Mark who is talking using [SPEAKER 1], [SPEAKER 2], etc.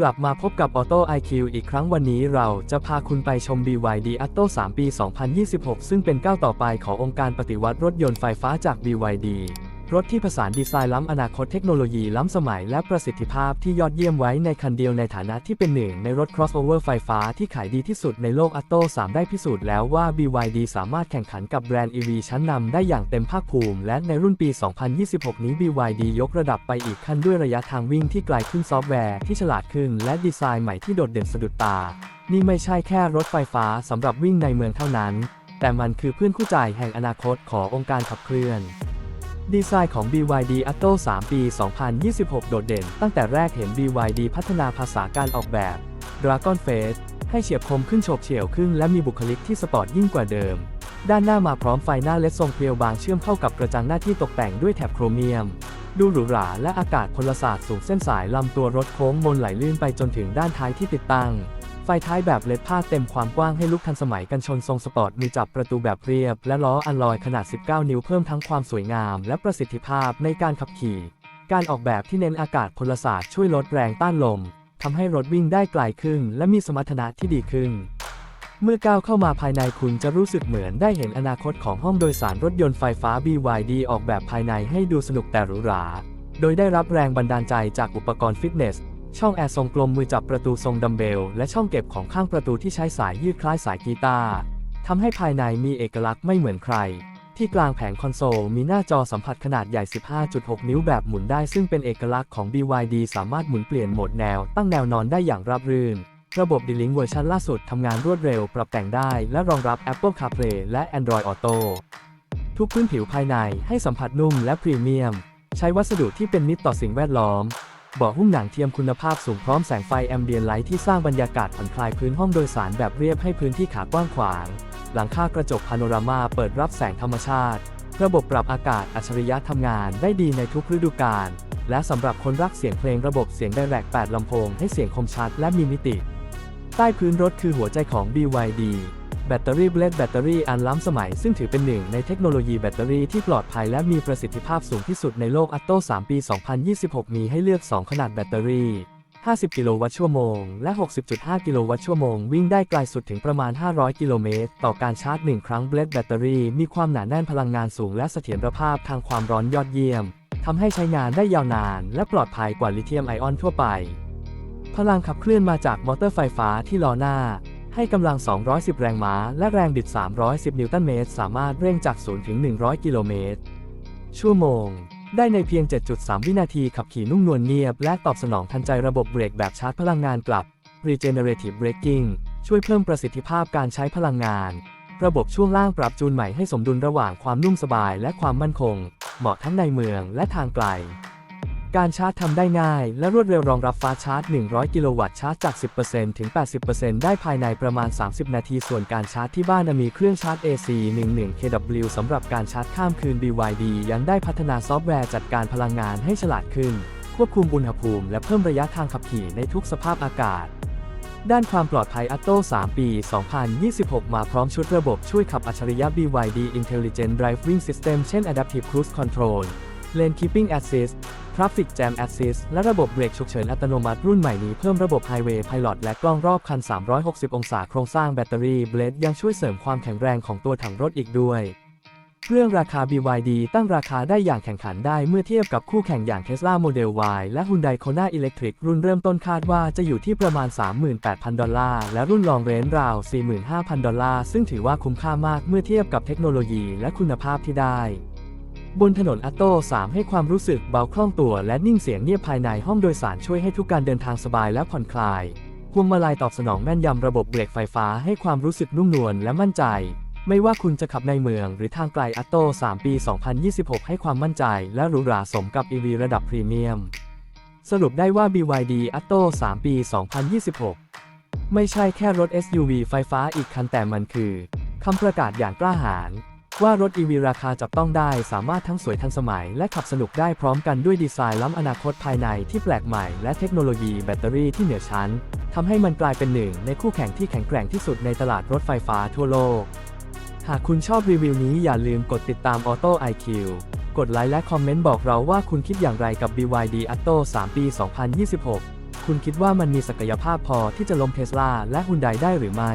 [SPEAKER 1] กลับมาพบกับ Auto IQ อีกครั้งวันนี้เราจะพาคุณไปชม BYD Atto 3 ปี 2026 ซึ่งเป็นก้าวต่อไปขององค์การปฏิวัติรถยนต์ไฟฟ้าจาก BYD รถที่ผสานดีไซน์ล้ำอนาคตเทคโนโลยีล้ำสมัยและประสิทธิภาพที่ยอดเยี่ยมไว้ในคันเดียวในฐานะที่เป็นหนึ่งในรถ crossover ไฟฟ้าที่ขายดีที่สุดในโลก Atto 3ได้พิสูจน์แล้วว่า BYD สามารถแข่งขันกับแบรนด์ EV ชั้นนำได้อย่างเต็มภาคภูมิ และในรุ่นปี 2026 นี้ BYD ยกระดับไปอีกขั้นด้วยระยะทางวิ่งที่ไกลขึ้นซอฟต์แวร์ที่ฉลาดขึ้น และดีไซน์ใหม่ที่โดดเด่นสะดุดตา นี่ไม่ใช่แค่รถไฟฟ้าสำหรับวิ่งในเมืองเท่านั้น แต่มันคือเพื่อนคู่ใจแห่งอนาคตขององค์การขับเคลื่อน ดีไซน์ของ BYD Atto 3 ปี 2026 โดดเด่น ตั้งแต่แรกเห็น BYD พัฒนาภาษาการออกแบบ Dragon Face ให้เฉียบคมขึ้นโฉบเฉี่ยวขึ้นและมีบุคลิกที่สปอร์ตยิ่งกว่าเดิม ด้านหน้ามาพร้อมไฟหน้าเลดทรงเพรียวบางเชื่อมเข้ากับกระจังหน้าที่ตกแต่งด้วยแถบโครเมียม ดูหรูหราและอากาศพลศาสตร์สูงเส้นสายลำตัวรถโค้งมนไหลลื่นไปจนถึงด้านท้ายที่ติดตั้ง ไฟท้ายแบบเลดผ้าเต็มความกว้างให้ลุกทันสมัยกันชนทรงสปอร์ตมีจับประตูแบบเรียบ และล้ออัลลอยขนาด 19 นิ้วเพิ่มทั้งความสวยงาม และประสิทธิภาพในการขับขี่ การออกแบบที่เน้นอากาศพลศาสตร์ช่วยลดแรงต้านลมทำให้รถวิ่งได้ไกลขึ้น และมีสมรรถนะที่ดีขึ้น เมื่อก้าวเข้ามาภายในคุณจะรู้สึกเหมือนได้เห็นอนาคตของห้องโดยสารรถยนต์ไฟฟ้า BYD ออกแบบภายในให้ดูสนุกแต่หรูหรา โดยได้รับแรงบันดาลใจจากอุปกรณ์ฟิตเนส ช่องแอร์ทรงกลมมือจับประตูทรงดัมเบล และช่องเก็บของข้างประตูที่ใช้สายยืดคล้ายสายกีตาร์ทำให้ภายในมีเอกลักษณ์ไม่เหมือนใคร ที่กลางแผงคอนโซลมีหน้าจอสัมผัสขนาดใหญ่ 15.6 นิ้วแบบหมุนได้ซึ่งเป็นเอกลักษณ์ของ BYD สามารถหมุนเปลี่ยนโหมดแนว ตั้งแนวนอนได้อย่างราบรื่น ระบบ D-Link เวอร์ชันล่าสุดทำงานรวดเร็วปรับแต่งได้ และรองรับ Apple CarPlay และ Android Auto ทุกพื้นผิวภายในให้สัมผัสนุ่มและพรีเมียม ใช้วัสดุที่เป็นมิตรต่อสิ่งแวดล้อม เบาะหุ้มหนังเทียมคุณภาพสูงพร้อมแสงไฟแอมเบียนไลท์ที่สร้างบรรยากาศผ่อนคลายพื้นห้องโดยสารแบบเรียบให้พื้นที่ขากว้างขวาง หลังคากระจกพาโนรามาเปิดรับแสงธรรมชาติ ระบบปรับอากาศอัจฉริยะทำงานได้ดีในทุกฤดูกาล และสำหรับคนรักเสียงเพลงระบบเสียงไดแรก8ลำโพงให้เสียงคมชัดและมีมิติ ใต้พื้นรถคือหัวใจของ BYD แบตเตอรี่เบลดแบตเตอรี่อันล้ำสมัย ซึ่งถือเป็นหนึ่งในเทคโนโลยีแบตเตอรี่ที่ปลอดภัยและมีประสิทธิภาพสูงที่สุดในโลก Atto 3ปี 2026 มีให้เลือก 2 ขนาดแบตเตอรี่ 50 กิโลวัตต์ชั่วโมง และ 60.5 กิโลวัตต์ชั่วโมง วิ่งได้ไกลสุดถึงประมาณ 500 กิโลเมตร ต่อการชาร์จ 1 ครั้งเบลดแบตเตอรี่มีความหนาแน่นพลังงานสูงและเสถียรภาพทางความร้อนยอดเยี่ยมทำให้ใช้งานได้ยาวนาน และปลอดภัยกว่าลิเธียมไอออนทั่วไป พลังขับเคลื่อนมาจากมอเตอร์ไฟฟ้าที่ล้อหน้า ให้กำลัง 210 แรงม้า และแรงบิด 310 นิวตันเมตร สามารถเร่งจาก 0 ถึง 100 กิโลเมตร ชั่วโมง ได้ในเพียง 7.3 วินาทีขับขี่นุ่มนวลเงียบ และตอบสนองทันใจระบบเบรกแบบชาร์จพลังงานกลับ Regenerative Braking ช่วยเพิ่มประสิทธิภาพการใช้พลังงาน ระบบช่วงล่างปรับจูนใหม่ให้สมดุลระหว่างความนุ่มสบายและความมั่นคง เหมาะทั้งในเมืองและทางไกล การชาร์จทำได้ง่าย และรวดเร็วรองรับฟ้าชาร์จ 100 กิโลวัตต์ชาร์จจาก 10%ถึง 80%ได้ภายในประมาณ 30 นาที ส่วนการชาร์จที่บ้านมีเครื่องชาร์จ AC 11 kW สำหรับการชาร์จข้ามคืน BYD ยังได้พัฒนาซอฟต์แวร์จัดการพลังงานให้ฉลาดขึ้น ควบคุมอุณหภูมิ และเพิ่มระยะทางขับขี่ในทุกสภาพอากาศ ด้านความปลอดภัย Atto 3ปี 2026 มาพร้อมชุดระบบช่วยขับอัจฉริยะ BYD Intelligent Driving System เช่น Adaptive Cruise Control Lane Keeping Assist Traffic Jam Assist และระบบเบรกฉุกเฉินอัตโนมัติรุ่นใหม่นี้เพิ่มระบบ Highway Pilot และกล้องรอบคัน 360 องศาโครงสร้างแบตเตอรี่เบลดยังช่วยเสริมความแข็งแรงของตัวถังรถอีกด้วยเรื่องราคา BYD ตั้งราคาได้อย่างแข่งขันได้เมื่อเทียบกับคู่แข่งอย่าง Tesla Model Y และ Hyundai Kona Electric รุ่นเริ่มต้นคาดว่าจะอยู่ที่ประมาณ 38,000 ดอลลาร์ และรุ่นลองเรนราว 45,000 ดอลลาร์ ซึ่งถือว่าคุ้มค่ามากเมื่อเทียบกับเทคโนโลยีและคุณภาพที่ได้ บนถนนอัตโต้3ให้ความรู้สึกเบาคล่องตัวและนิ่งเสียงเงียบภายในห้องโดยสารช่วยให้ทุกการเดินทางสบายและผ่อนคลายพวงมาลัยตอบสนองแม่นยำระบบเบรกไฟฟ้าให้ความรู้สึกนุ่มนวลและมั่นใจ ไม่ว่าคุณจะขับในเมืองหรือทางไกลอัตโต้3ปี 2026 ให้ความมั่นใจและหรูหราสมกับ EV ระดับพรีเมียม สรุปได้ว่า BYD Atto 3ปี 2026 ไม่ใช่แค่รถ SUV ไฟฟ้าอีกคันแต่มันคือคำประกาศอย่างกล้าหาญ ว่ารถ EV ราคาจับต้องได้สามารถทั้งสวยทันสมัย และขับสนุกได้พร้อมกันด้วยดีไซน์ล้ำอนาคตภายในที่แปลกใหม่และเทคโนโลยีแบตเตอรี่ที่เหนือชั้นทำให้มันกลายเป็นหนึ่งในคู่แข่งที่แข็งแกร่งที่สุดในตลาดรถไฟฟ้าทั่วโลก หากคุณชอบรีวิวนี้อย่าลืมกดติดตาม Auto IQ กดไลค์และคอมเมนต์บอกเราว่าคุณคิดอย่างไรกับ BYD Atto 3 ปี 2026 คุณคุณคิดว่ามันมีศักยภาพพอที่จะล้มเทสลาและฮุนไดได้หรือไม่